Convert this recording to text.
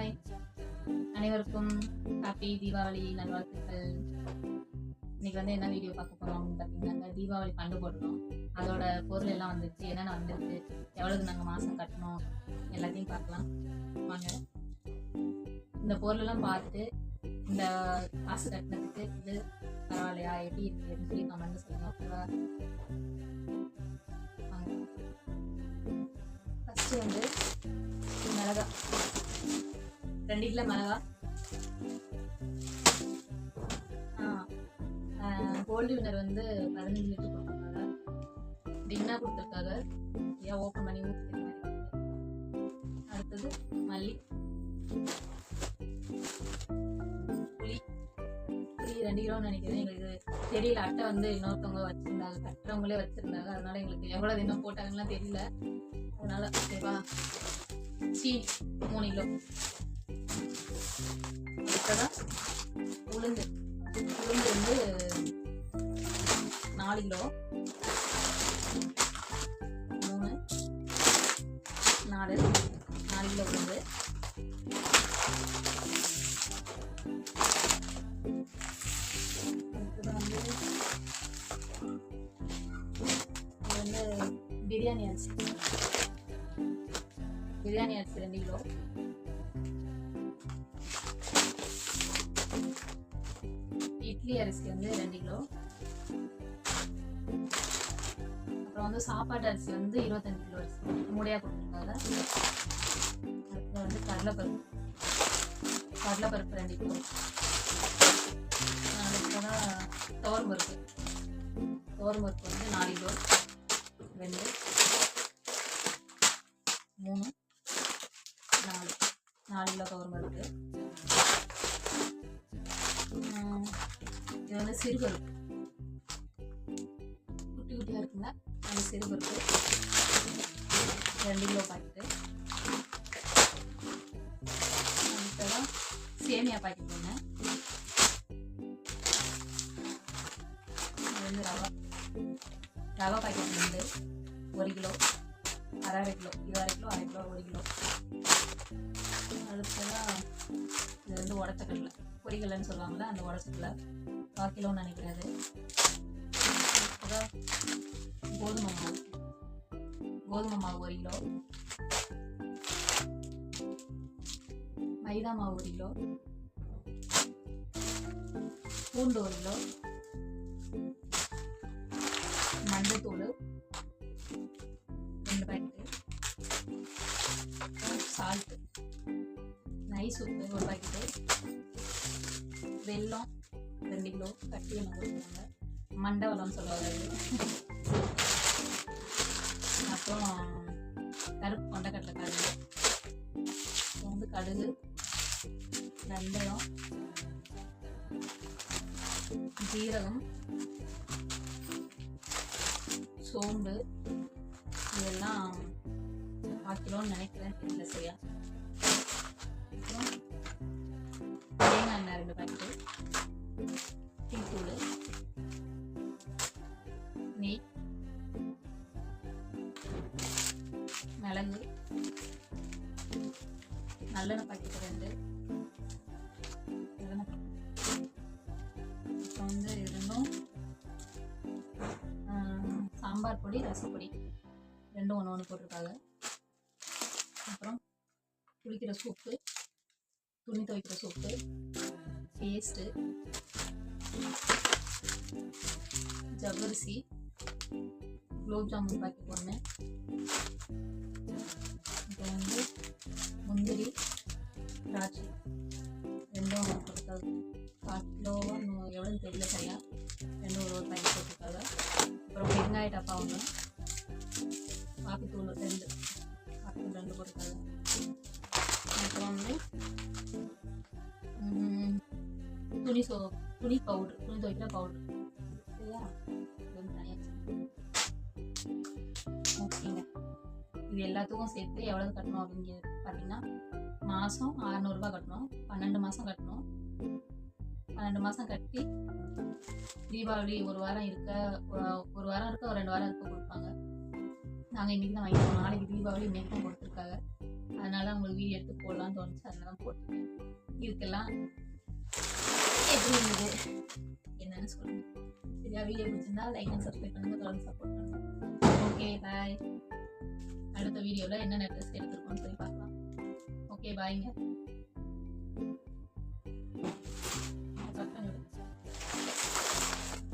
Hi அனைவருக்கும் happy Deepavali நல்வாழ்த்துக்கள். இன்னைக்கு வந்து என்ன வீடியோ பார்க்க போறோம் அப்படின்னு பார்த்தீங்கன்னா தீபாவளி பண்டு போடணும் அதோட பொருள் எல்லாம் வந்துருச்சு என்னென்ன வந்துருக்கு எவ்வளவு நாங்கள் மாதம் கட்டணும் எல்லாத்தையும் பார்க்கலாம். வாங்க. இந்த பொருளெல்லாம் பார்த்து இந்த காசு கட்டினதுக்கு இது பரவாயில்லையா எப்படி இருக்கு அப்படின்னு சொல்லி கமெண்ட் சொல்லுங்க ஓகேவா ஃபஸ்ட்டு வந்து மிளகா ரெண்டு கிலோ மிளகா. கோல்டு வினர் வந்து பதினஞ்சு லிட்டர் கொடுத்துருக்காங்க டின்னா கொடுத்துருக்காங்க. ஏன் ஓப்பன் பண்ணி ஊற்றி அடுத்தது மல்லி. புளி. புளி ரெண்டு கிலோன்னு நினைக்கிறேன். எங்களுக்கு தெரியல. அட்டை வந்து இன்னொருத்தவங்க வச்சுருந்தாங்க. கட்டுறவங்களே வச்சுருந்தாங்க. அதனால எங்களுக்கு எவ்வளோ தினம் போட்டாங்கலாம் தெரியல. அதனால ஓகேவா சீனி மூணு கிலோ. அடுத்ததான் உளுந்து. உளுந்து வந்து நாலு கிலோ. மூணு. நாலு. நாலு கிலோ உளுந்து. வந்து இது வந்து பிரியாணி அரிசி. பிரியாணி அரிசி ரெண்டு கிலோ. இட்லி அரிசி வந்து ரெண்டு கிலோ. அப்புறம் வந்து சாப்பாட்டு அரிசி வந்து இருபத்தஞ்சு கிலோ அரிசி. மூடையாக கொடுத்துருக்காங்க அப்புறம் வந்து கடலைப்பருப்பு. கடலைப்பருப்பு ரெண்டு கிலோ. அதுக்கப்புறம் துவரம் பருப்பு துவரம் பருப்பு வந்து நாலு கிலோ. ரெண்டு. மூணு. நாலு. நாலு கிலோ துவரம் பருப்பு இது சிறுபருப்பு. குட்டி குட்டியாக இருக்குங்க அந்த சிறுபருப்பு. ரெண்டு கிலோ பாக்கெட்டு. அடுத்ததான் சேமியா பாக்கெட் ஒன்று இது வந்து ரவா. ரவா பாக்கெட் ரெண்டு ஒரு கிலோ. அரை அரை கிலோ. இது அரை கிலோ அரை கிலோ ஒரு கிலோ. அடுத்ததான் இது வந்து உடச்சக்கடலை கடலை சொல்லுவாங்களே அந்த உடச்சத்தில். கடலை கால் கிலோன்னு நினைக்கிறது. கோதுமை மாவு. கோதுமை மாவு ஒரு கிலோ. மைதா மாவு ஒரு கிலோ. பூண்டு ஒரு கிலோ. நைஸ் உப்பு ஒரு பாக்கெட்டு வெல்லம் ரெண்டு கிலோ கட்டி எண்ணெய் கொடுக்குறாங்க சொல்லுவாங்க அப்புறம் கருப்பு கொண்டக்கடலை கடுகு அப்புறம் வந்து கடுகு வெந்தயம் ஜீரகம் சோம்பு இதெல்லாம் கால் நினைக்கிறேன். தெரியல சரியா? மிளகு நல்லெண்ணெய் பாக்கெட் ரெண்டு. இப்போ வந்து இருந்தும் ரெண்டும் சாம்பார் பொடி ரசப்பொடி ரெண்டும் ஒன்று ஒன்று போட்டிருக்காங்க. அப்புறம் குளிக்கிற சோப்பு துணி துவைக்கிற சோப்பு பேஸ்ட்டு ஜவ்வரிசி குலோப் ஜாமுன் பாக்கெட் ஒன்று வெங்காய டப்பா ஒன்று காப்பி ரெண்டு காப்பி ரெண்டு போட்டுக்காங்க அப்புறம் வந்து துணி சோ துணி பவுட்ரு துணி துவைக்கிற பவுட்ரு சரியா இது ஓகேங்க இது எல்லாத்துக்கும் சேர்த்து எவ்வளவு கட்டணும் அப்படிங்கிறது பார்த்தீங்கன்னா மாதம் அறநூறுபா கட்டணும் பன்னெண்டு மாதம் கட்டணும் பன்னெண்டு மாதம் கட்டி தீபாவளி ஒரு வாரம் இருக்க ஒரு- வாரம் இருக்க ஒரு ரெண்டு வாரம் இருக்க கொடுப்பாங்க. நாங்கள் இன்றைக்கி தான் வாங்கிட்டோம். நாளைக்கு தீபாவளி இன்னைக்கு தான் கொடுத்துருக்காங்க. அதனால உங்களுக்கு வீடியோ எடுத்து போடலாம்னு தோணுச்சு. அதனால போட்டுருக்கேன். இதுக்கெல்லாம் எப்படி இருந்தது? என்னன்னு சொல்லுங்க. சரியா? வீடியோ பிடிச்சிருந்தா லைக் அண்ட் சப்ஸ்கிரைப் பண்ணுங்க. தொடர்ந்து சப்போர்ட் பண்ணுங்க. ஓகே பாய் அடுத்த வீடியோவில் என்னென்ன ட்ரெஸ் எடுத்துருக்கோம்னு சொல்லி பார்க்கலாம். ஓகே பாய்ங்க